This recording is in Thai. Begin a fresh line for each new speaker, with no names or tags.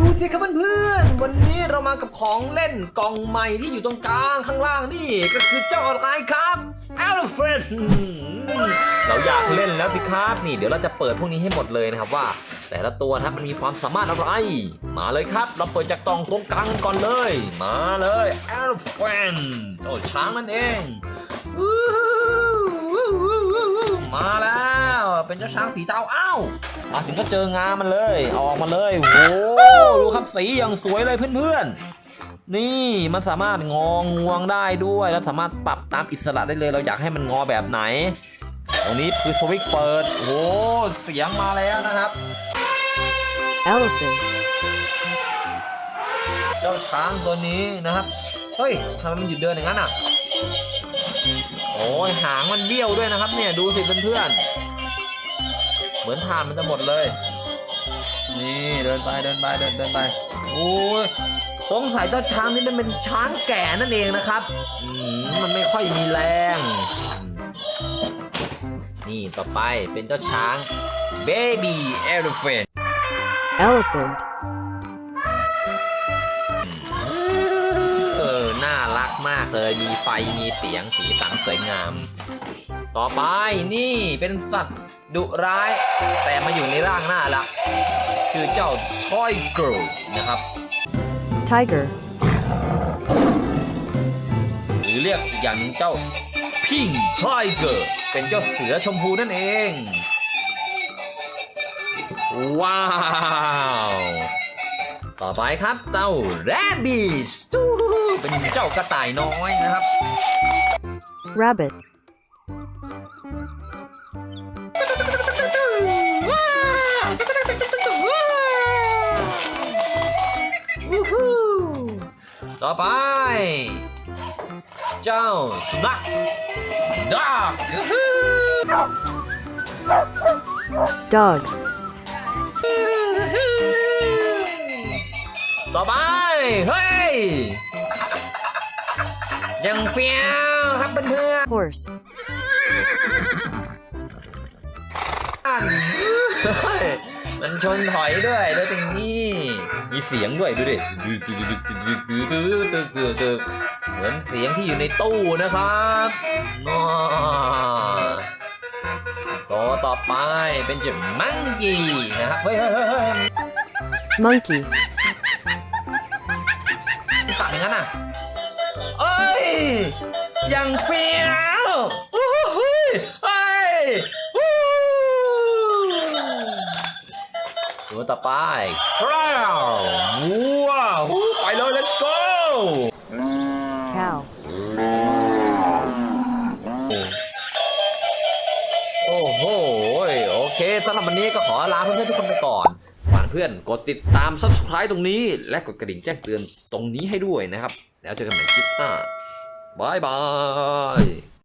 ดูสิครับเพื่อนๆ วันนี้เรามากับของเล่นกล่องใหม่ที่อยู่ตรงกลางข้างล่างนี่ก็คือเจ้าอะไรครับ Elephant เราอยากเล่นแล้วสิครับ นี่เดี๋ยวเราจะเปิดพวกนี้ให้หมดเลยนะครับว่า แต่ละตัวนะครับมันมีความสามารถอะไร มาเลยครับ เราเปิดจากกล่องตรงกลางก่อนเลย มาเลย Elephant เจ้ช้างนั่นเองมาแล้ว เป็นเจ้าช้างสีเทาอ้าวมาถึงก็เจองามันเลยเอาออกมาเลยโอ้ดูครับสีอย่างสวยเลยเพื่อนๆ นี่มันสามารถงองวงได้ด้วยแล้วสามารถปรับตามอิสระได้เลย เราอยากให้มันงอแบบไหน ตรงนี้คือสวิตช์เปิดโอ้เสียงมาแล้วนะครับ
elephant,
เจ้าช้างตัวนี้นะครับ เฮ้ยทำไมมันหยุดเดินอย่างนั้นอะ โอ้ยหางมันเบี้ยวด้วยนะครับเนี่ย ดูสิเพื่อนๆ เหมือนทานมันจะหมดเลย นี่เดินไปเดินไปเดินเดินไปโอ้ยสงสัยเจ้าช้างนี่มันเป็นช้างแก่นั่นเองนะครับมันไม่ค่อยมีแรง นี่ต่อไปเป็นเจ้าช้าง baby elephant
elephant,
เลย มีไฟ มีเสียง สีสันสวยงาม ต่อไปนี่เป็นสัตว์ดุร้าย แต่มาอยู่ในร่างน่ารัก คือเจ้าทอยเกิลนะครับ
tiger,
หรือเรียกอีกอย่างหนึงเจ้าพิงทอยเกิลเป็นเจ้าเสือชมพูนั่นเอง ว้าว ต่อไปครับเจ้าแรบบิสเป็นเจ้ากระต่ายน้อยนะครับ
rabbit,
วู้ฮู้ต่อไป เจ้าสุนัขดอก
dog,
ต่อไป เฮ้ย ยังเฟี้ยวครับเพื่อน
horse,
ๆเฮ้ยมันชนถอยด้วยด้วยติงนี่ มีเสียงด้วยดูดิดึกดึกดึกดึกดึกดึกดึกดึกดึกเหมือนเสียงที่อยู่ในตู้นะครับน้อตัวต่อไปเป็นจุดมังกี้นะครับ เฮ้ยเฮ้ยเฮ้ยเฮ้ย
monkey,
สั่ นอย่างนั้นอะ เอ้ยยังเฟี้ยวโอ้โหเฮ้ยวู้ตัวต่อไปคราวว้าวไปเลย let's go
cow,
โอ้โห โอเคสำหรับวันนี้ก็ขอลาเพื่อนๆทุกคนไปก่อนฝาก เพื่อนกดติดตาม subscribe ตรงนี้ และกดกระดิ่งแจ้งเตือนตรงนี้ให้ด้วยนะครับ แล้วเจอกันใหม่คลิปหน้าบายบาย